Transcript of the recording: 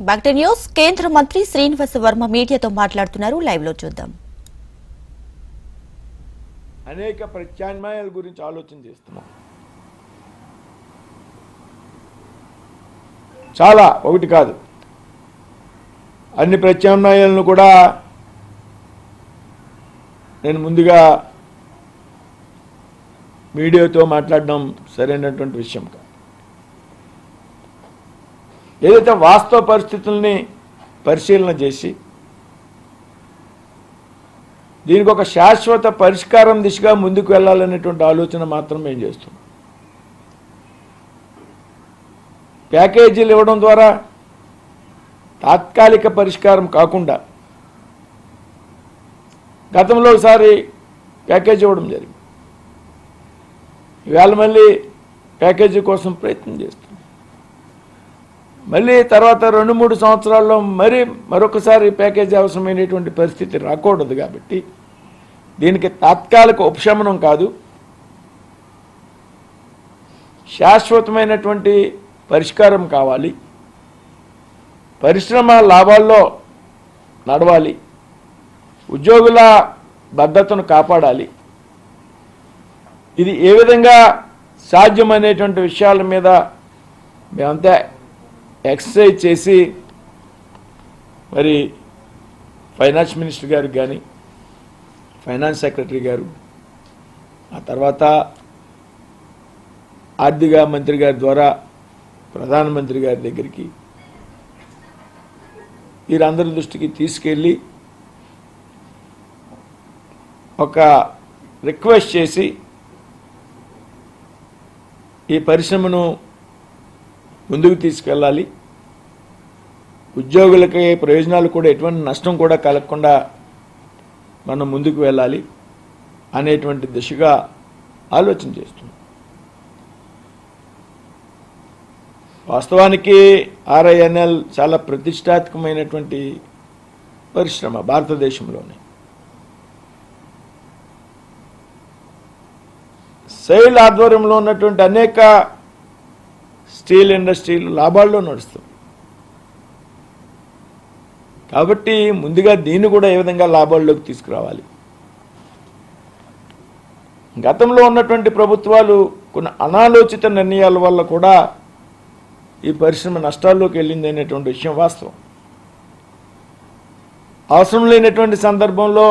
Back news. కేంద్ర మంత్రి శ్రీనివాస వర్మ మీడియాతో మాట్లాడుతున్నారు. లైవ్లో చూద్దాం. అనేక ప్రత్యామ్నాయాల గురించి ఆలోచన చేస్తున్నాం. చాలా ఒకటి కాదు. అన్ని ప్రత్యామ్నాయాలను కూడా నేను ముందుగా మీడియాతో మాట్లాడడం సరైనటువంటి విషయం కాదు. ఏదైతే వాస్తవ పరిస్థితుల్ని పరిశీలన చేసి దీనికి ఒక శాశ్వత పరిష్కారం దిశగా ముందుకు వెళ్ళాలనేటువంటి ఆలోచన మాత్రం మేము చేస్తున్నాం. ప్యాకేజీలు ఇవ్వడం ద్వారా తాత్కాలిక పరిష్కారం కాకుండా గతంలో ఒకసారి ప్యాకేజ్ ఇవ్వడం జరిగింది. ఇవాళ మళ్ళీ ప్యాకేజీ కోసం ప్రయత్నం చేస్తున్నాం. మళ్ళీ తర్వాత రెండు మూడు సంవత్సరాల్లో మరి మరొకసారి ప్యాకేజీ అవసరమైనటువంటి పరిస్థితి రాకూడదు కాబట్టి దీనికి తాత్కాలిక ఉపశమనం కాదు. శాశ్వతమైనటువంటి పరిష్కారం కావాలి. పరిశ్రమ లాభాల్లో నడవాలి. ఉద్యోగుల భద్రతను కాపాడాలి. ఇది ఏ విధంగా సాధ్యమనేటువంటి విషయాల మీద మేమంతా ఎక్సర్సైజ్ చేసి మరి ఫైనాన్స్ మినిస్టర్ గారికి కానీ ఫైనాన్స్ సెక్రటరీ గారు ఆ తర్వాత ఆర్థిక మంత్రి గారి ద్వారా ప్రధానమంత్రి గారి దగ్గరికి వీరందరి దృష్టికి తీసుకెళ్ళి ఒక రిక్వెస్ట్ చేసి ఈ పరిశ్రమను ముందుకు తీసుకెళ్ళాలి. ఉద్యోగులకి ప్రయోజనాలు కూడా ఎటువంటి నష్టం కూడా కలగకుండా మనం ముందుకు వెళ్ళాలి అనేటువంటి దిశగా ఆలోచన చేస్తున్నాం. వాస్తవానికి ఆర్ఐఎన్ఎల్ చాలా ప్రతిష్టాత్మకమైనటువంటి పరిశ్రమ భారతదేశంలోనే. సెయిల్ ఆధ్వర్యంలో ఉన్నటువంటి అనేక స్టీల్ ఇండస్ట్రీలు లాభాల్లో నడుస్తుంది కాబట్టి ముందుగా దీన్ని కూడా ఏ విధంగా లాభాల్లోకి తీసుకురావాలి? గతంలో ఉన్నటువంటి ప్రభుత్వాలు కొన్ని అనాలోచిత నిర్ణయాల వల్ల కూడా ఈ పరిశ్రమ నష్టాల్లోకి వెళ్ళింది అనేటువంటి విషయం వాస్తవం. అవసరం లేనటువంటి సందర్భంలో